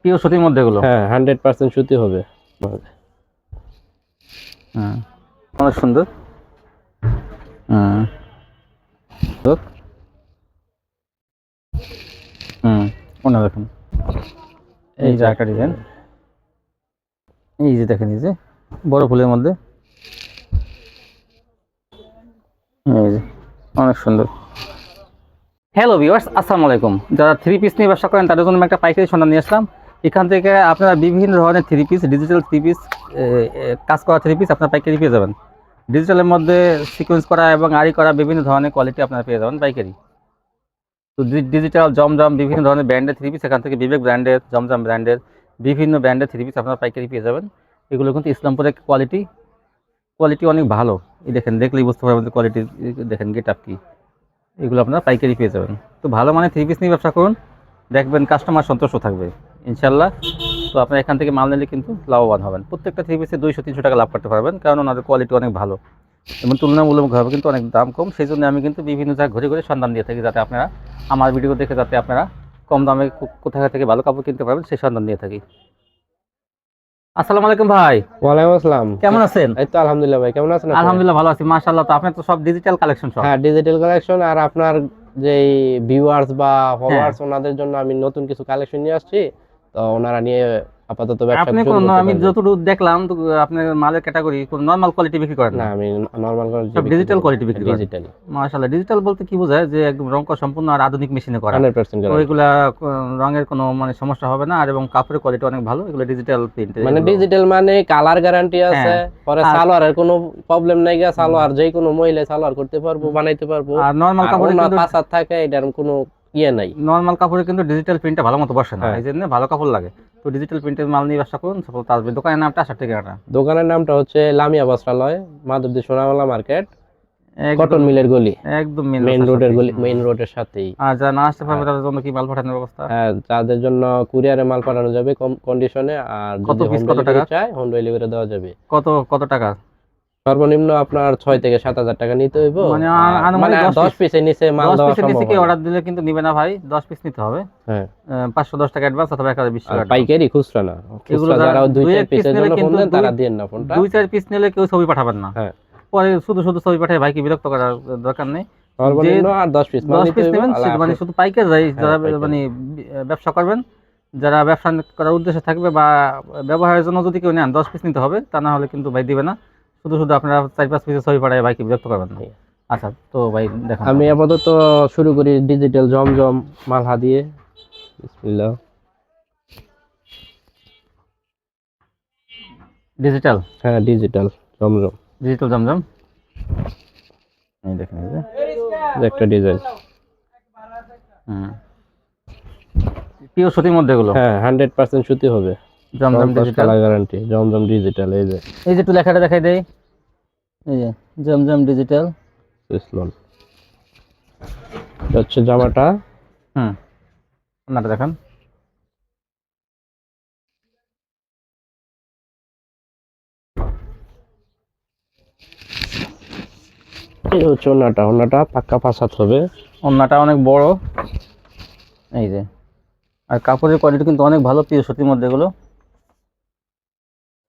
Pure সুতির মধ্যে এগুলো? হ্যাঁ হান্ড্রেড পার্সেন্ট সুতি হবে। হ্যাঁ। অনেক সুন্দর। লোক হুম অন্য দেখুন? এই যে একটা ডিজাইন এই যে দেখেন এই যে বড় ফুলের মধ্যে। এই যে অনেক সুন্দর। হ্যালো ভিউয়ার্স আসসালামু আলাইকুম। যারা থ্রি পিস নিয়ে ব্যবসা করেন তাদের জন্য আমি একটা পাইকারি সন্ধান নিয়ে আসলাম। এখান থেকে আপনারা বিভিন্ন ধরনের three piece digital three piece কাজ করা থ্রি পিস আপনারা পাইকারি পেয়ে যাবেন। ডিজিটালের মধ্যে সিকোয়েন্স করা এবং আড়ি করা বিভিন্ন ধরনের কোয়ালিটি আপনারা পেয়ে যাবেন পাইকারি। তো ডিজিটাল জমজম, বিভিন্ন ধরনের ব্র্যান্ডের থ্রি পিস এখান থেকে বিবেক ব্র্যান্ডের জমজম ব্র্যান্ডের বিভিন্ন ব্র্যান্ডের থ্রি পিস আপনারা পাইকারি পেয়ে যাবেন। এগুলো কিন্তু ইসলামপুরের কোয়ালিটি কোয়ালিটি অনেক ভালো। এই দেখেন, দেখলেই বুঝতে পারবেন কোয়ালিটি দেখেন গেট আপ কি। এগুলো আপনারা পাইকারি পেয়ে যাবেন। তো ভালো মানে থ্রি পিস নিয়ে ব্যবসা করুন, দেখবেন কাস্টমার সন্তুষ্ট থাকবে। ইনশাল্লাহ। তো আপনারা এখান থেকে মাল নিলে কিন্তু লাভবান হবেন। প্রত্যেকটা থ্রি পিসে দুইশো তিনশো টাকা লাভ করতে পারবেন কারণ ওনাদের কোয়ালিটি অনেক ভালো। এবং তুলনামূলকভাবে কিন্তু অনেক দাম কম সেই জন্য আমি কিন্তু বিভিন্ন জায়গায় ঘুরে ঘুরে সন্ধান দিয়ে থাকি যাতে আপনারা আমার ভিডিও দেখে যাতে আপনারা কম দামে কো- কোথা থেকে ভালো কাপড় কিনতে পারবেন সেই সন্ধান দিয়ে থাকি। আসসালামু আলাইকুম ভাই। ওয়ালাইকুম আসসালাম। কেমন আছেন? এই তো আলহামদুলিল্লাহ ভাই কেমন আছেন আলহামদুলিল্লাহ ভালো আছি মাশাআল্লাহ। তো আপনার তো সব ডিজিটাল কালেকশন সব? হ্যাঁ ডিজিটাল কালেকশন আর আপনার যে ভিউয়ার্স বা হ্যাঁ। ফলোয়ার্স ওনাদের জন্য আমি নতুন কিছু কালেকশন নিয়ে আসছি। তো ওনারা নিয়ে আপাতত ব্যবসা আপনি কোন আমি যতটুকু দেখলাম তো আপনার মালের ক্যাটাগরি কোন নরমাল কোয়ালিটি বিক্রি করেন না? আমি নরমাল কোয়ালিটি সব digital quality বিক্রি করেন। ডিজিটাল মাশাআল্লাহ ডিজিটাল বলতে কি বোঝায়? যে একদম রং করা সম্পূর্ণ আর আধুনিক মেশিনে করা। হান্ড্রেড পার্সেন্ট তো এগুলা রঙের কোনো মানে সমস্যা হবে না আর এবং কাপড়ের কোয়ালিটি অনেক ভালো এগুলো ডিজিটাল প্রিন্ট মানে ডিজিটাল মানে কালার গ্যারান্টি আছে। পরে সালোয়ারের কোনো প্রবলেম নাই গা সালোয়ার যে কোনো মহিলা সালোয়ার করতে পারব বানাইতে পারব। আর নরমাল কাপড়ে কিন্তু পাঁচার থাকে এটার কোনো ইয়ে নাই। নরমাল কাপড়ে কিন্তু ডিজিটাল প্রিন্টটা ভালো মতো বসে না। হ্যাঁ। এই জন্য ভালো কাপড় লাগে। তো ডিজিটাল প্রিন্টের মাল নিয়ে ব্যবসা করুন সফলতা আসবে দোকানের নামটা আসার ঠিকানাটা। দোকানের নামটা হচ্ছে লামিয়া বস্ত্রালয় মাধবদী সোনামালা মার্কেট কটন মিলের গলি। একদম মেইন রোডের গলি মেইন রোডের সাথেই। আর যারা না আসতে পারবে তাদের জন্য কি মাল পাঠানোর ব্যবস্থা? হ্যাঁ তাদের জন্য কুরিয়ারে মাল পাঠানো যাবে কম কন্ডিশনে আর কত হোম কত টাকা? চায় হোম ডেলিভারি দেওয়া যাবে। কত কত টাকা? সর্বনিম্ন আপনার ছয় থেকে সাত হাজার টাকা নিতে হইব। মানে আনুমানিক মানে দশ পিসের নিচে মাল দশ পিসের নিচে কি অর্ডার দিলে কিন্তু নিবে না ভাই? দশ পিস নিতে হবে। হ্যাঁ। পাঁচশো দশ টাকা অ্যাডভান্স অথবা এক হাজার বিশ টাকা পাইকারি খুচরা না। যারা দুই চার এক পিসের নিলে জন্য ফোন কিন্তু দেন তারা না ফোনটা। দুই চার পিস নিলে কেউ ছবি পাঠাবেন না। হ্যাঁ। পরে শুধু শুধু ছবি পাঠায় ভাইকে বিরক্ত করার দরকার নেই? সর্বনিম্ন আর দশ পিস দশ পিস নেবেন মানে শুধু পাইকার যাই যারা মানে ব্যবসা করবেন যারা ব্যবসা করার উদ্দেশ্যে থাকবে বা ব্যবহারের জন্য যদি কেউ নেন দশ পিস নিতে হবে তা না হলে কিন্তু ভাই দিবে না। শুধু শুধু আপনারা চার পাঁচ পিসের ছবি পাঠায় ভাইকে বিরক্ত করবেন না? আচ্ছা তো ভাই দেখেন। আমি আপাতত শুরু করি ডিজিটাল জমজম মালহা দিয়ে। বিসমিল্লাহ। ডিজিটাল হ্যাঁ ডিজিটাল জমজম। ডিজিটাল জমজম? এই দেখেন এই যে। একটা ডিজাইন হুম। পিওর সুতির মধ্যে এগুলো? হ্যাঁ হান্ড্রেড পার্সেন্ট সুতি হবে। Zamzam digital guarantee Zamzam digital এই যে। এই যে একটু লেখাটা দেখাই দেই। এই যে জমজম ডিজিটাল ইসলন এটা হচ্ছে জামাটা। হুম আপনারটা দেখান। এই হচ্ছে ওনাটা ওনাটা পাক্কা পাসাত হবে। ওন্নাটা অনেক বড়। এই যে আর কাপড়ের কোয়ালিটি কিন্তু অনেক ভালো পিওর সুতির মধ্যে এগুলো।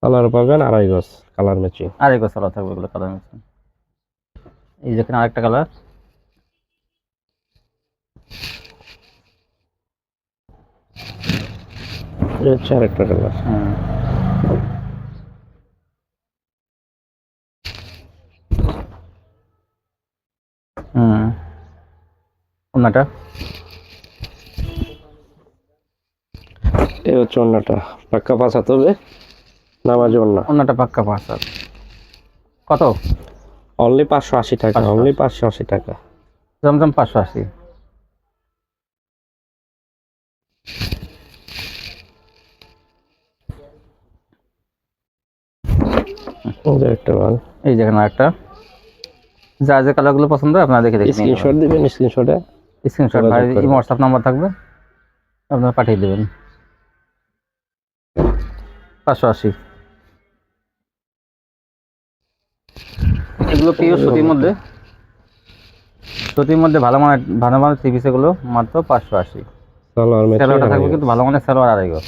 কালার পাবেন আড়াই গজ কালার ম্যাচিং আর এগুলো সালা থাকবে এগুলো কালার মিক্সিং এই দেখেন আরেকটা কালার হচ্ছে আরেকটা কালার হুম হুম ওন্নাটা এই হচ্ছে ওনাটা পাক্কা পাসাত হবে। নামাজ ওনা ওন্নাটা পাক্কা পাঁচ হাত। কত? অনলি পাঁচশো আশি টাকা অনলি পাঁচশো আশি টাকা। জমজম পাঁচশো আশি। এই একটা মাল। এই দেখেন একটা যা যে কালারগুলো পছন্দ হয় আপনারা দেখে দেখে স্ক্রিনশট দিবেন স্ক্রিনশটে স্ক্রিনশট ভাই করবেন। হোয়াটসঅ্যাপ নাম্বার থাকবে। আপনারা পাঠিয়ে দেবেন। পাঁচশো আশি। এগুলো পিওর সুতির মধ্যে? সুতির মধ্যে ভালো মানের ভালো মানের থ্রি পিস এগুলো মাত্র পাঁচশো আশি। স্যালোয়ারটা থাকবে কিন্তু ভালো মানের সালোয়ার আড়াই গো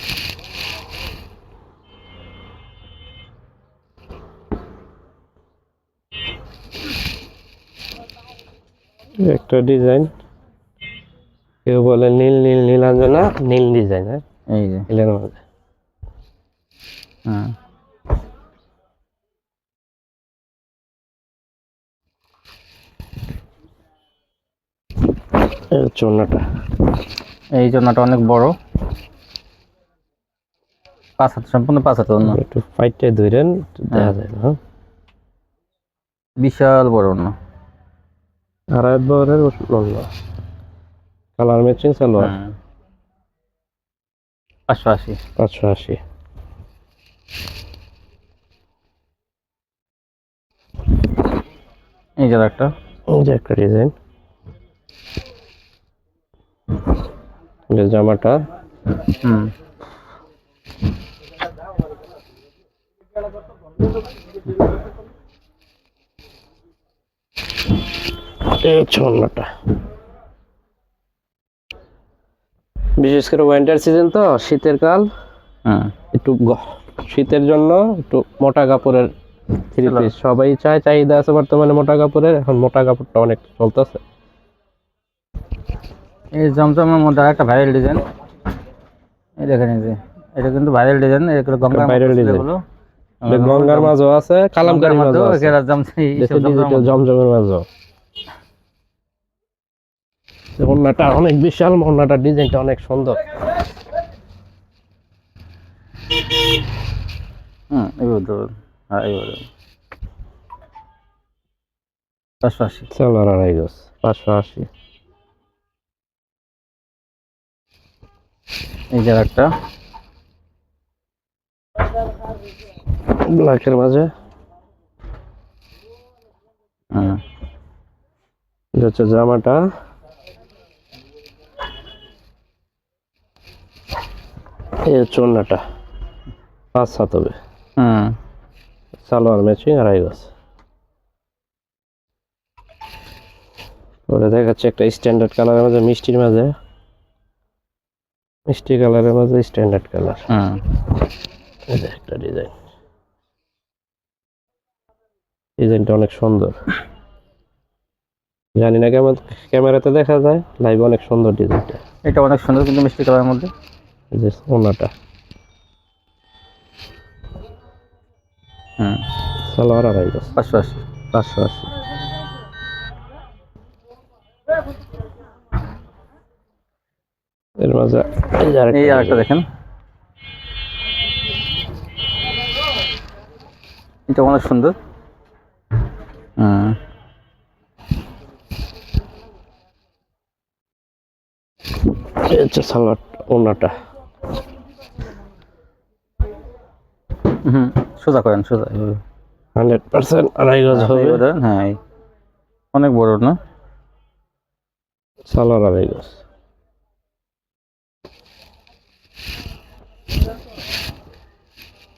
একটা ডিজাইন কেউ বলে নীল নীল নীলাঞ্জনা নীল ডিজাইন হ্যাঁ? এই যে। নীলের মধ্যে হ্যাঁ। এই অন্যটা এই জন্যটা অনেক বড়। পাঁচ হাত সম্পূর্ণ পাঁচ হাত অন্য। একটু ফাইটটা ধরেন দেখা যায় না হ্যাঁ? বিশাল বড় অন্য। আড়াই বরের লম্বা। Colour matching salwar. পাঁচশো আশি। পাঁচশো আশি। এই যে একটা এই যে একটা ডিজাইন। জামাটা। হুম। হচ্ছে অন্যটা বিশেষ করে উইন্টার সিজন তো শীতের কাল। একটু গ- শীতের জন্য একটু মোটা কাপড়ের থ্রি পিস। সবাই চায় চাহিদা আছে বর্তমানে মোটা কাপড়ের এখন মোটা কাপড়টা অনেক চলতেছে। এই জমজমের মধ্যে আর একটা ভাইরাল ডিজাইন এই দেখেন এই যে এটা কিন্তু ভাইরাল ডিজাইন এগুলো মধ্যে design। এগুলো। গঙ্গার মাঝও আছে কালামকারী মাঝও আছে। জমজমের। মাঝও ওড়নাটা অনেক বিশাল ওড়নাটার ডিজাইনটা অনেক সুন্দর। হুম এগুলো ধরুন হ্যাঁ এগুলো পাঁচশো আশি। সালোয়ার আড়াই গজ পাঁচশো আশি। এই যে একটা। ব্ল্যাকের মাঝে। এটা হচ্ছে জামাটা। এই হচ্ছে ওড়নাটা পাঁচ সাত হবে। হুম সালোয়ার ম্যাচিং আড়াই গজ পরে দেখাচ্ছে একটা স্ট্যান্ডার্ড কালারের মাঝে মিষ্টির মাঝে। মিষ্টি কালারের মাঝে স্ট্যান্ডার্ড কালার এই একটা ডিজাইন ডিজাইনটা অনেক সুন্দর। জানি না কেমন ক্যামেরাতে দেখা যায় লাইভ অনেক সুন্দর ডিজাইনটা এটা অনেক সুন্দর কিন্তু মিষ্টি কালারের মধ্যে। যে ওনাটা। হুম সালোয়ার আড়াই পাঁচশো আশি। পাঁচশো আশি। এর মাঝে এই আরেকটা দেখেন। এটা অনেক সুন্দর। হচ্ছে ওনাটা। হুম সোজা করেন সোজা। এইভাবে। হান্ড্রেড পার্সেন্ট আড়াই গজ হবে। হ্যাঁ অনেক বড় না? সালোয়ার আড়াই গজ।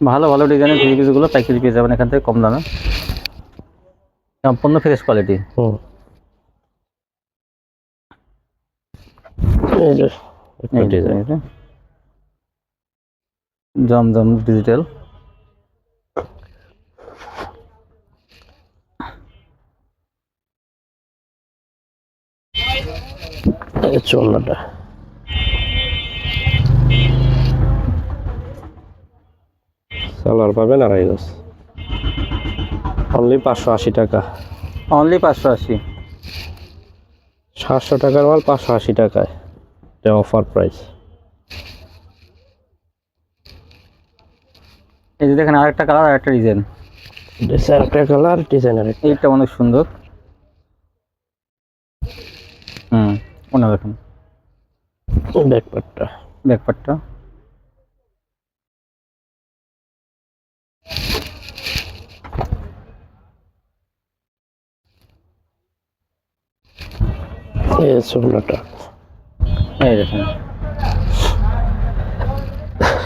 ভালো ভালো ডিজাইনের থ্রি পিসগুলো পাইকারি পেয়ে যাবেন এখান থেকে কম দামে। সম্পূর্ণ ফ্রেশ কোয়ালিটি জমজম ডিজিটাল এই সালোয়ার পাবেন আড়াই গজ অনলি পাঁচশো আশি টাকা। অনলি পাঁচশো আশি। সাতশো টাকার মাল পাঁচশো আশি টাকায়। এটা অফার প্রাইস এই যে দেখেন আরেকটা কালার আরেকটা ডিজাইন একটা কালার ডিজাইনের এইটা অনেক সুন্দর। হুম ওনা দেখেন। ব্যাকপার্টটা ব্যাকপারটা এই চোলনাটা এই দেখেন।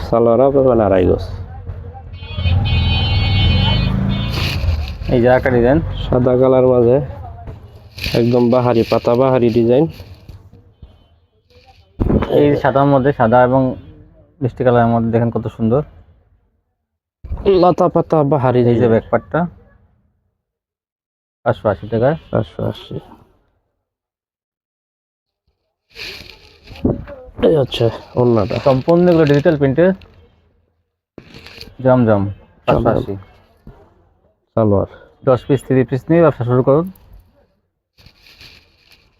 সালোয়ারও পাবেন আড়াই গজ। এই যে ডিজাইন। সাদা কালার মাঝে একদম বাহারি পাতা বাহারি ডিজাইন। এই সাদার মধ্যে সাদা এবং মিষ্টি কালারের মধ্যে দেখেন কত সুন্দর। লতা পাতা বাহারি এই যে ডিজাইন। ব্যাকপারটা পাঁচশো আশি টাকায়। পাঁচশো আশি। এই হচ্ছে অন্যটা সম্পূর্ণ এগুলো ডিজিটাল প্রিন্টের জমজম পাঁচশো জমজম। আশি সালোয়ার। দশ পিস পিস নিয়ে ব্যবসা শুরু করুন।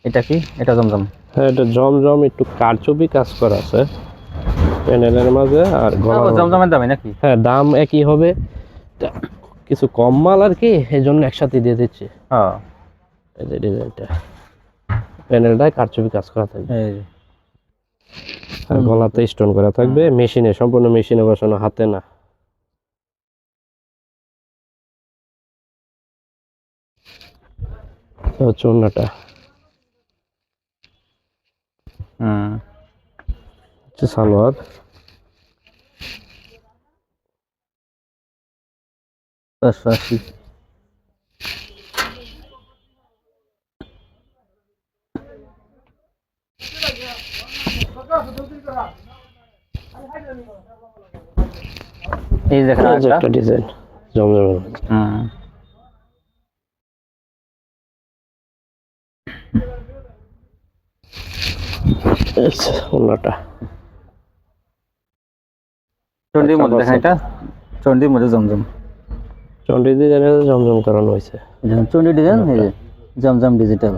এটা কি? এটা জমজম। হ্যাঁ এটা জমজম একটু কারচুপি কাজ করা আছে। প্যানেলের মাঝে আর জমজমের দামই নাকি? হ্যাঁ দাম একই হবে। কিছু কম মাল আর কি এই জন্য একসাথে দিয়ে দিচ্ছি। হ্যাঁ এই ডিজাইনটা প্যানেলটায় কারচুপি কাজ করা থাকবে আর গলাতে স্টোন করা থাকবে। মেশিনে সম্পূর্ণ মেশিনে বসানো হাতে না। হচ্ছে অন্যটা হচ্ছে সালোয়ার। পাঁচশো এই দেখেন। একটা ডিজাইন জমজমের হচ্ছে অন্যটা। চন্ডির মধ্যে দেখেন এটা। চন্ডির মধ্যে জমজম চন্ডি ডিজাইনের জমজম করানো হয়েছে। এই চন্ডি ডিজাইন জমজম ডিজিটাল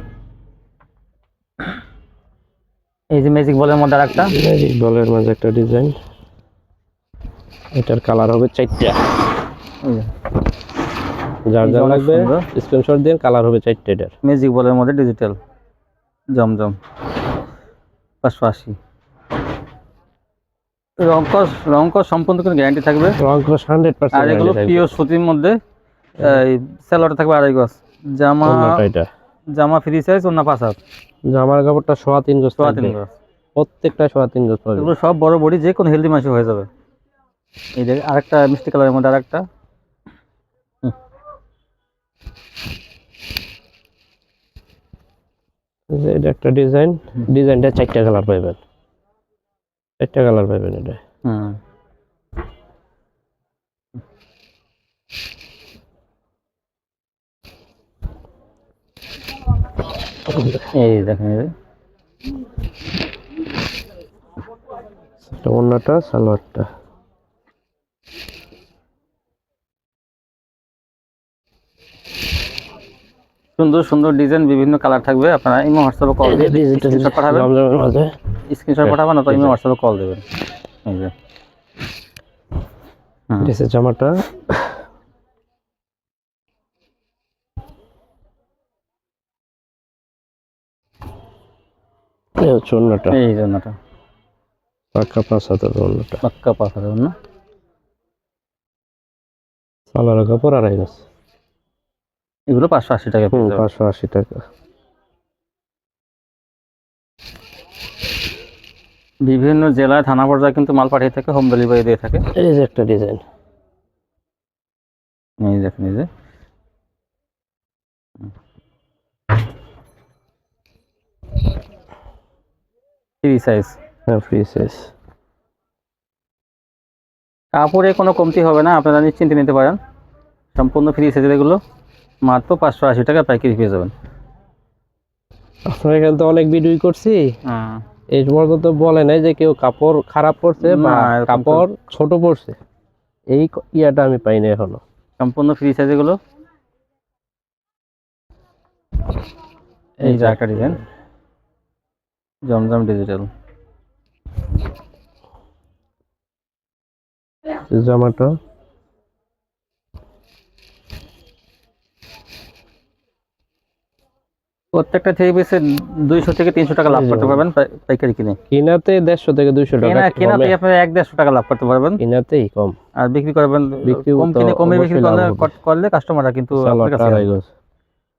এই যে ম্যাজিক বলের মধ্যে আরেকটা। ম্যাজিক বলের মাঝে একটা ডিজাইন এটার কালার হবে চারটা। যার যা লাগবে স্ক্রিনশট দিন কালার হবে চারটে এটার। ম্যাজিক বলের মধ্যে ডিজিটাল জমজম। পাঁচশো আশি রংকস রংকস সম্পূর্ণ কোনো গ্যারান্টি থাকবে। রং ক্রস হান্ড্রেড আর এগুলো পার্সেন্ট পিওর সুতির মধ্যে এই স্যালোয়ারটা থাকবে আড়াই গজ। জামা এটা। জামা ফ্রি সাইজ অন্য পাঁচ হাত। জামার কাপড়টা সোয়া তিন গজ সোয়া তিন গজ। প্রত্যেকটা সোয়া তিন গজ পাবে এগুলো সব বড় বডি যে কোনো হেলদি মাসে হয়ে যাবে। এই দেখ আরেকটা মিষ্টি কালারের মধ্যে আরেকটা। যে এটা একটা ডিজাইন ডিজাইনটা চারটা কালার পাইবেন। চারটা কালার পাইবেন এটা। হুম এই দেখেন অন্যটা সালোয়ারটা সুন্দর সুন্দর ডিজাইন বিভিন্ন কালার থাকবে। আপনারা ইমো হোয়াটসঅ্যাপে কল দিয়ে স্ক্রিনশট পাঠাবেন। স্ক্রিনশট পাঠাবেন অথবা ইমো হোয়াটসঅ্যাপে কল দেবেন। এই যে। জামাটা। এই হচ্ছে অন্যটা। এই জন্যটা পাক্কা পাঁচ হাতের অন্যটা। পাক্কা পাথা দেবেন না সালোয়ার কাপড় আড়াই গজ। এগুলো পাঁচশো আশি টাকা পাঁচশো আশি টাকা। বিভিন্ন জেলায় থানা পর্যায়ে কিন্তু মাল পাঠিয়ে থাকে হোম ডেলিভারি দিয়ে থাকে। এই যে একটা ডিজাইন এই দেখেন এই যে ফ্রি সাইজ হ্যাঁ ফ্রি সাইজ কাপড়ে কোনো কমতি হবে না আপনারা নিশ্চিন্তে নিতে পারেন। সম্পূর্ণ ফ্রি সাইজের এগুলো। মাত্র পাঁচশো আশি টাকা পাইকারি পেয়ে যাবেন। আপনার এখানে তো অনেক ভিডিও করছি। এর এই তো বলে নাই যে কেউ কাপড় খারাপ পড়ছে বা না, কাপড় ছোট পড়ছে। এই ইয়াটা আমি পাইনি এখনও। সম্পূর্ণ ফ্রি সাইজ এগুলো। এই যে একটা ডিজাইন জমজম ডিজিটাল জামাটা। প্রত্যেকটা থ্রি পিসে দুইশো থেকে তিনশো টাকা লাভ করতে পারবেন পাইকারি কিনে। কিনাতে দেড়শো থেকে দুইশো টাকা। কেনাতে আপনি এক দেড়শো টাকা লাভ করতে পারবেন। কিনাতেই কম। আর বিক্রি করবেন বিক্রি কম কিনে কমে বিক্রি করলে কাস্টমাররা কিন্তু আপনার কাছে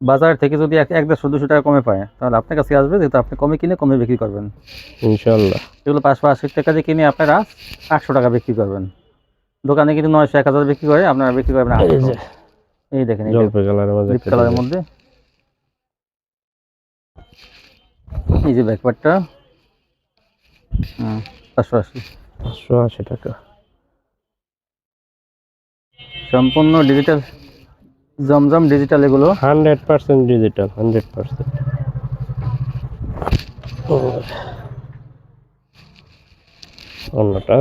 বাজার থেকে যদি এক দেড়শো দুশো টাকা কমে পায় তাহলে আপনার কাছে আসবে যেহেতু আপনি কমে কিনে কমে বিক্রি করবেন। ইনশাল্লাহ এগুলো পাঁচশো আশি টাকা দিয়ে কিনে আপনারা আটশো টাকা বিক্রি করবেন। দোকানে কিন্তু নয়শো এক হাজার বিক্রি করে আপনারা বিক্রি করবেন এই দেখেন কালারের। মধ্যে এই যে ব্যাকপারটা পাঁচশো আশি। পাঁচশো আশি টাকা। সম্পূর্ণ ডিজিটাল জমজম ডিজিটাল এগুলো? Hundred percent digital hundred percent. অন্যটা।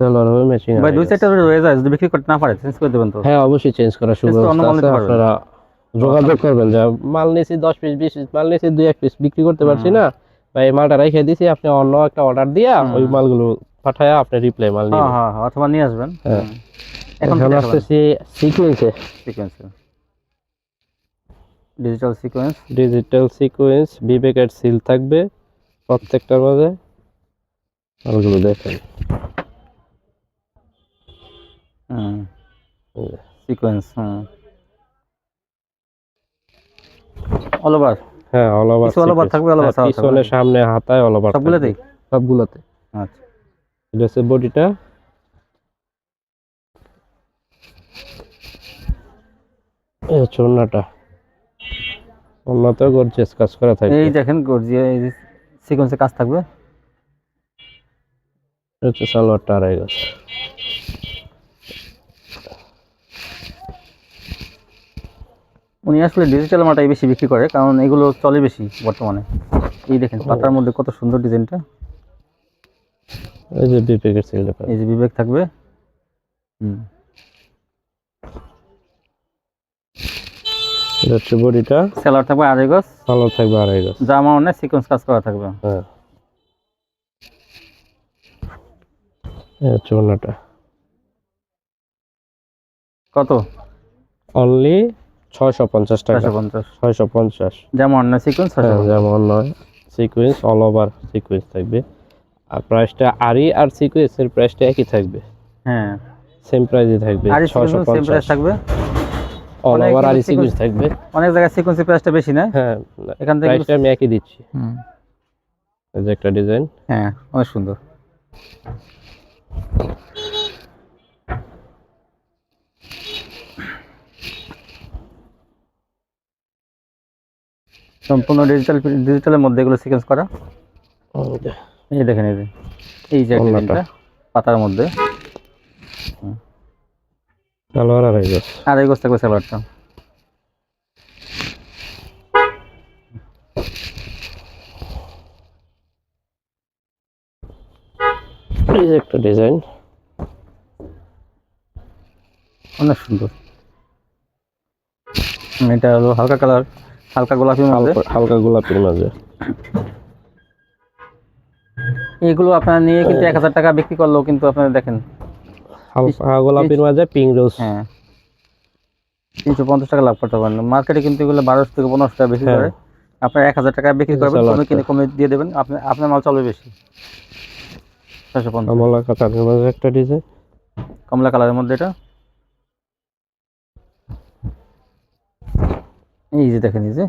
সালোয়ার হবে ম্যাচিং ভাই দুই চারটা রয়ে যায় যদি বিক্রি করতে না পারে চেঞ্জ করে দেবেন তো। হ্যাঁ অবশ্যই চেঞ্জ করার Change সুব্যবস্থা মাল আছে আপনারা যোগাযোগ করবেন যে মাল নিয়েছি দশ পিস বিশ পিস মাল নিয়েছি দুই এক পিস বিক্রি করতে পারছি না। মালটা রেখে দিছি আপনি অন্য একটা অর্ডার দিয়া ওই মালগুলো পাঠায়া আপনি রিপ্লাই মাল হ্যাঁ নিয়ে হ্যাঁ হ্যাঁ, অথবা নিয়ে আসবেন। হ্যাঁ। এখন আসতেছি সিকোয়েন্সে sequence digital sequence digital sequence বিবেকের সিল থাকবে প্রত্যেকটার মাঝে। মালগুলো দেখেন। হুম। সিকোয়েন্স হুম। অল ওভার হ্যাঁ অল ওভার all over থাকবে, থাকবে। পিছনে সামনে হাতায় অল ওভার সবগুলোতেই? সবগুলোতে। আচ্ছা। এটা হচ্ছে বডিটা। এই হচ্ছে ওড়নাটা। ওড়নাতেও গর্জিয়াস কাজ করা থাকবে এই দেখেন গর্জিয়া এই সিকোয়েন্সে কাজ থাকবে। হচ্ছে সালোয়ারটা আড়াই গজ। উনি আসলে ডিজিটাল মাটাই বেশি বিক্রি করে কারণ এগুলো চলে বেশি বর্তমানে। এই দেখেন পাতার মধ্যে কত সুন্দর ডিজাইনটা এই যে বিবেকের সিলটা এই যে বিবেক থাকবে? হুম। এটা হচ্ছে বডিটা। সেলার থাকবে আড়াই গজ। সালোয়ার থাকবে আড়াই গজ। জামা অনেক সিকোয়েন্স কাজ করা থাকবে। হ্যাঁ। কত? অনলি ছয়শো পঞ্চাশ টাকা। ছয়শো পঞ্চাশ। যেমন অন্য সিকোয়েন্স যেমন নয় সিকুয়েন্স অল ওভার সিকুয়েন্স থাকবে। আর প্রাইসটা আরি আর সিকুয়েন্সের প্রাইসটা একই থাকবে। হ্যাঁ। সেম প্রাইসই থাকবে আর ছয়শো সেম পঞ্চাশ। প্রাইস থাকবে all over aari sequence- sequence থাকবে। অনেক জায়গায় সিকোয়েন্সের প্রাইসটা বেশি না? হ্যাঁ এখান থেকে প্রাইসটা আমি একই দিচ্ছি। হুম, এই যে একটা ডিজাইন হ্যাঁ অনেক সুন্দর। সম্পূর্ণ ডিজিটাল ডিজিটালের মধ্যে এগুলো সিকোয়েন্স করা। এই দেখেন এই এই যে ডিজাইনটা পাতার মধ্যে। সালোয়ার আড়াই গজ আর এই থাকবে যে একটা ডিজাইন। অনেক সুন্দর। এটা হলো হালকা কালার হালকা মধ্যে। হালকা হালকা গোলাপির মাঝে। এগুলো আপনারা নিয়ে কিন্তু এক হাজার টাকা বিক্রি করলেও কিন্তু আপনারা দেখেন। গোলাপির মাঝে পিঙ্ক রোজ হ্যাঁ। তিনশো পঞ্চাশ টাকা লাভ করতে পারেন। মার্কেটে কিন্তু এগুলো বারোশো থেকে পনেরোশো টাকা বিক্রি হ্যাঁ। করে। আপনার এক হাজার টাকা বিক্রি করবেন কমে কিনে কমে দিয়ে দেবেন। আপনার আপনার মাল চলবে বেশি। ছশো পঞ্চাশ। মাঝে একটা ডিজাইন কমলা কালারের মধ্যে এটা। এই যে দেখেন এই যে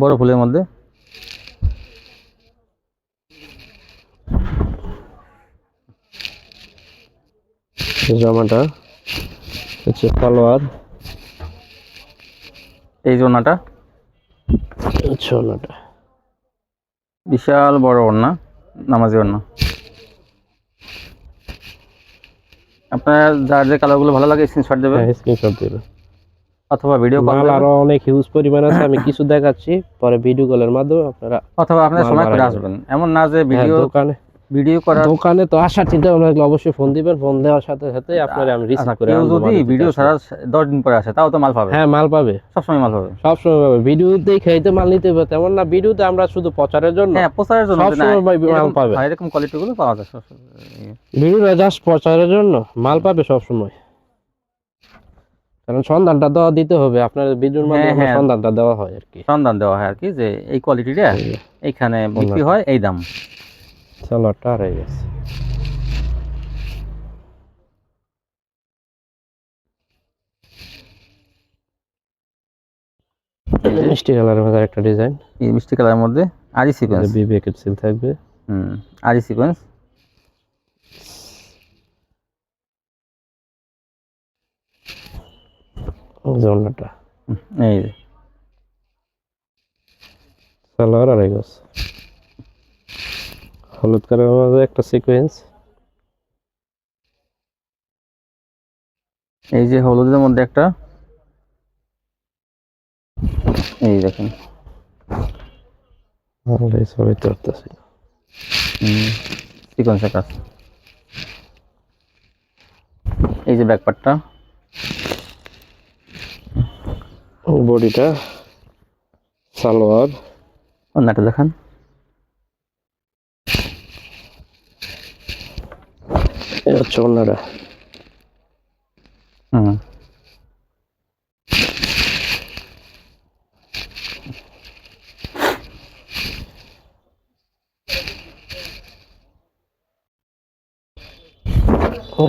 বড় ফুলের মধ্যে। জামাটা। হচ্ছে সালোয়ার। এই জোনাটা? হচ্ছে ওড়নাটা বিশাল বড় ওড়না নামাজি ওড়না। আপনার যার যে কালারগুলো ভালো লাগে স্ক্রিনশট দেবেন? হ্যাঁ স্ক্রিনশট দিবেন। অথবা ভিডিও কল আরও অনেক হিউজ পরিমাণ আছে আমি কিছু দেখাচ্ছি পরে ভিডিও কলের মাধ্যমে আপনারা অথবা আপনার সময় করে আসবেন। এমন না যে হ্যাঁ, ভিডিও দোকানে ভিডিও করার দোকানে তো আসার চিন্তা ভাবনা থাকলে অবশ্যই ফোন দিবেন। ফোন দেওয়ার সাথে সাথে আপনারা আমি রিসিভ আচ্ছা, করে কেউ যদি ভিডিও আসলে। ছাড়া দশ দিন পরে আসে তাও তো মাল পাবে? হ্যাঁ মাল পাবে। সবসময় মাল পাবে? সবসময় পাবে। ভিডিওতেই খাইতে মাল নিতে হবে তেমন না ভিডিওতে আমরা শুধু প্রচারের জন্য হ্যাঁ প্রচারের জন্য যে না, সবসময় ভাই মাল পাবে। হ্যাঁ, এরকম কোয়ালিটি গুলো পাওয়া যায় সবসময়। ভিডিওটা জাস্ট প্রচারের জন্য মাল পাবে সবসময়। কারণ সন্ধানটা দেওয়া দিতে হবে আপনার ভিডিওর মাধ্যমে হ্যাঁ। সন্ধানটা দেওয়া হয় আর কি। সন্ধান দেওয়া হয় আর কি যে এই কোয়ালিটিটা এইখানে বিক্রি হয় এই দাম। সালোয়ারটা আড়াই গেছে মিষ্টি কালারের মধ্যে একটা ডিজাইন এই মিষ্টি কালারের মধ্যে আরি সিকোয়েন্স বিবেকের সিল থাকবে। হুম আরি সিকোয়েন্স জন্যটা এই সালোয়ার আড়াই গজ হলুদ কালারের মধ্যে একটা সিকোয়েন্স এই যে হলুদের মধ্যে একটা। এই দেখেন। তুলতেছি সিকোয়েন্সের কাজ এই যে ব্যাকপার্টটা বডিটা সালোয়ার। অন্যটা দেখান। এই হচ্ছে অন্যটা হুম।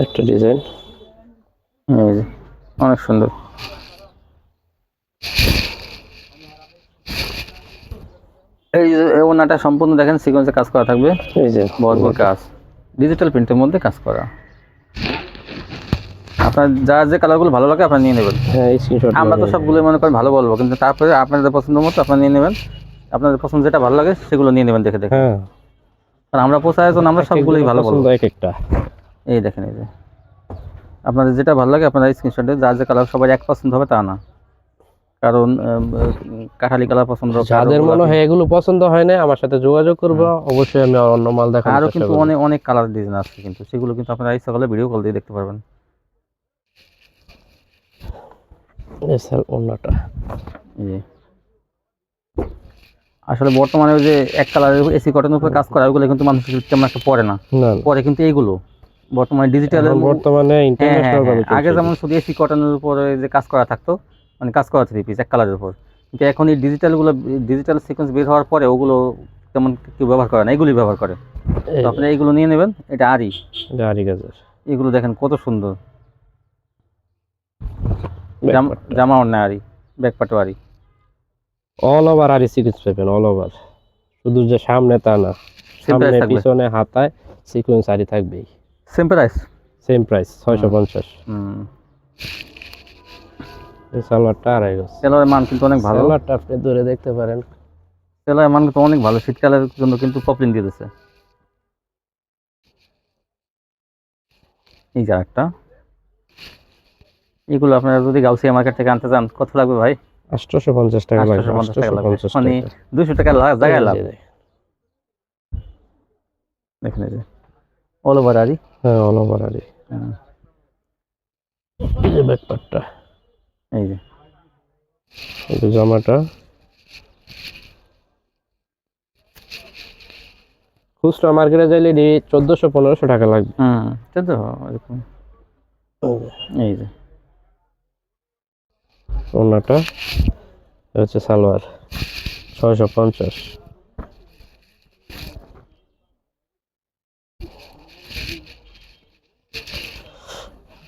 একটা ডিজাইন অনেক সুন্দর। এই ওনাটা সম্পূর্ণ দেখেন সিকোয়েন্সে কাজ করা থাকবে। এই যে ভরপুর কাজ। ডিজিটাল প্রিন্টের মধ্যে কাজ করা। আপনার যার যে কালারগুলো ভালো লাগে আপনার নিয়ে নেবেন। হ্যাঁ আমরা তো সবগুলো মনে করেন ভালো বলব কিন্তু তারপরে আপনাদের পছন্দ মতো আপনারা নিয়ে নেবেন। আপনাদের পছন্দ যেটা ভালো লাগে সেগুলো নিয়ে নেবেন দেখে দেখে। হ্যাঁ। কারণ আমরা পোষায় জন্য আমরা সবগুলোই ভালো বলব। এক একটা এই দেখেন এই যে। আপনাদের যেটা ভালো লাগে আপনারা স্ক্রিনশটে যার যে কালার সবাই এক পছন্দ হবে তা না। কারণ কাঠালি কালার পছন্দ যাদের মনে হয় এগুলো পছন্দ হয় না আমার সাথে যোগাযোগ করব অবশ্যই আমি অন্য মাল দেখাবো আরও কিন্তু অনেক অনেক কালার ডিজাইন আছে কিন্তু সেগুলো কিন্তু আপনারা ইচ্ছা করলে ভিডিও কল দিয়ে দেখতে পারবেন। অন্যটা। আসলে বর্তমানে যে এক কালারের এসি কটনের উপর কাজ করা ওগুলো কিন্তু মানুষ তেমন একটা পড়ে না। পরে কিন্তু এইগুলো। বর্তমানে ডিজিটাল বর্তমানে ইন্টারন্যাশনাল ভাবে হ্যাঁ, আগে যেমন শুধু এসি কটনের উপরে যে কাজ করা থাকতো মানে কাজ করা থ্রি পিস এক কালারের উপর। কিন্তু এখন এই ডিজিটালগুলো ডিজিটাল সিকোয়েন্স বের হওয়ার পরে ওগুলো তেমন কেউ ব্যবহার করে না এগুলি ব্যবহার করে। তো আপনি এইগুলো নিয়ে নেবেন এটা আরই। আরি গাছের এগুলো দেখেন কত সুন্দর। জাম- জামা ওর আরই ব্যাকপাটও aari all over aari series পাবেন অল ওভার শুধু যে সামনে তা না সামনে পিছনে হাতায় সিকোয়েন্স আরি থাকবেই। সেম প্রাইস সেম প্রাইস ছয়শো পঞ্চাশ। হুম। এই সালোয়ারটা আড়াই গজ। সেলোয়ারের মান কিন্তু অনেক ভালো। সালোয়ারটা আপনি ধরে দেখতে পারেন। সেলোয়ারের মান কিন্তু অনেক ভালো। শীতকালের জন্য কিন্তু পপলিন দিয়ে দিচ্ছে এই যে একটা এগুলো আপনারা যদি গাউসিয়া মার্কেট থেকে আনতে চান কত লাগবে ভাই? আটশোশো পঞ্চাশ টাকা লাগবে 850 টাকা লাগবে। 850 মানে দুশো টাকা জায়গায় এই দেখেন এই যে। অল ওভার আরই হ্যাঁ অল ওভার আরি এই যে ব্যাকপার্টটা এই যে এই যে জামাটা। খুচরা মার্কেটে যাইলে চোদ্দোশো পনেরোশো টাকা লাগবে। সেটা তো এরকম। এই যে ওনাটা হচ্ছে সালোয়ার ছয়শো পঞ্চাশ।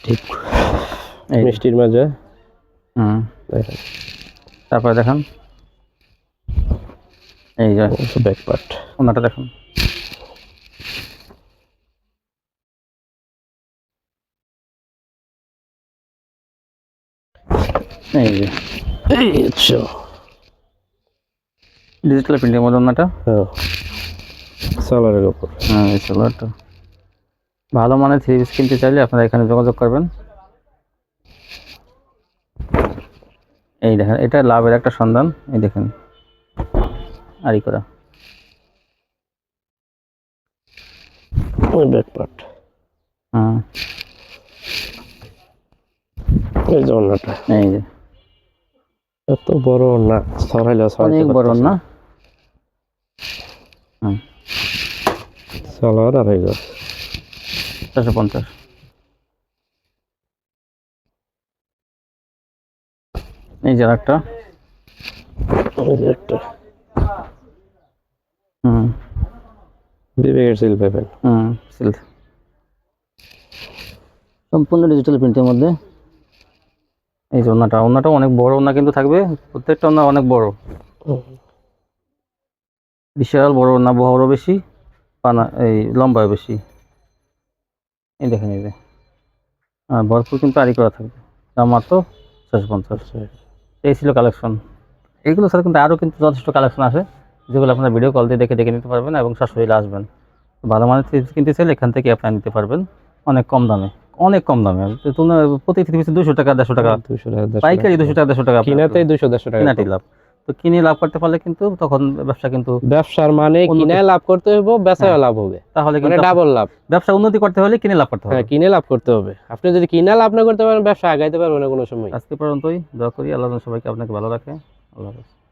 ঠিক। মিষ্টির মাঝে। হুম। তারপরে দেখান। এই যে ব্যাক পার্ট ওনাটা দেখুন। এই যে। এই ডিজিটাল প্রিন্টের মধ্যে ওনাটা? হ্যাঁ। সালোয়ারের উপর। হ্যাঁ এই সালোয়ারটা ভালো মানের থ্রি পিস কিনতে চাইলে আপনারা এখানে যোগাযোগ করবেন। এই দেখেন এটা লাভের একটা সন্ধান এই দেখেন। আরি করা। ব্যাক পার্ট হুম এই যে এই যে। এত বড় না সরাইলে অনেক বড় না? হুম সালোয়ার আড়াই গজ চারশো পঞ্চাশ। এই যে একটা। হুম। বিবেকের সিল পাবেন হুম সিল্ক সম্পূর্ণ ডিজিটাল প্রিন্টের মধ্যে। এই যে ওনাটা ওনাটা অনেক বড় ওনা কিন্তু থাকবে প্রত্যেকটা ওনা অনেক বড়। বিশাল বড় ওনা বড় বেশি পানা এই লম্বায় বেশি। এই দেখেন এই যে। আর ভরপুর কিন্তু আরি করা থাকবে। দাম মাত্র ছশো পঞ্চাশ। এই ছিল কালেকশন এইগুলো স্যার কিন্তু আরও কিন্তু যথেষ্ট কালেকশন আছে যেগুলো আপনারা ভিডিও কল দিয়ে দেখে দেখে নিতে পারবেন এবং সরাসরি আসবেন। ভালো মানের থ্রি কিনতে চাইলে এখান থেকে আপনারা নিতে পারবেন অনেক কম দামে অনেক কম দামে। তুলনা প্রতি থ্রি পিসে দুশো টাকা দেড়শো টাকা। দুশো টাকা পাইকারি দুশো টাকা দেড়শো টাকা দুশো দেড়শো টাকা। কিনাটি লাভ। তো কিনে লাভ করতে পারলে কিন্তু তখন ব্যবসা কিন্তু ব্যবসার মানে কিনে লাভ করতে হবে বেচায় হ্যাঁ। লাভ হবে। তাহলে মানে কিন্তু ডাবল লাভ। ব্যবসা উন্নতি করতে হলে কিনে লাভ করতে হবে। হ্যাঁ কিনে লাভ করতে হবে। আপনি যদি কিনা লাভ না করতে পারেন ব্যবসা আগাইতে পারবেন না কোনো সময়। আজকে পর্যন্তই। দয়া করি আল্লাহ সবাইকে আপনাকে ভালো রাখে। আল্লাহ হাফেজ।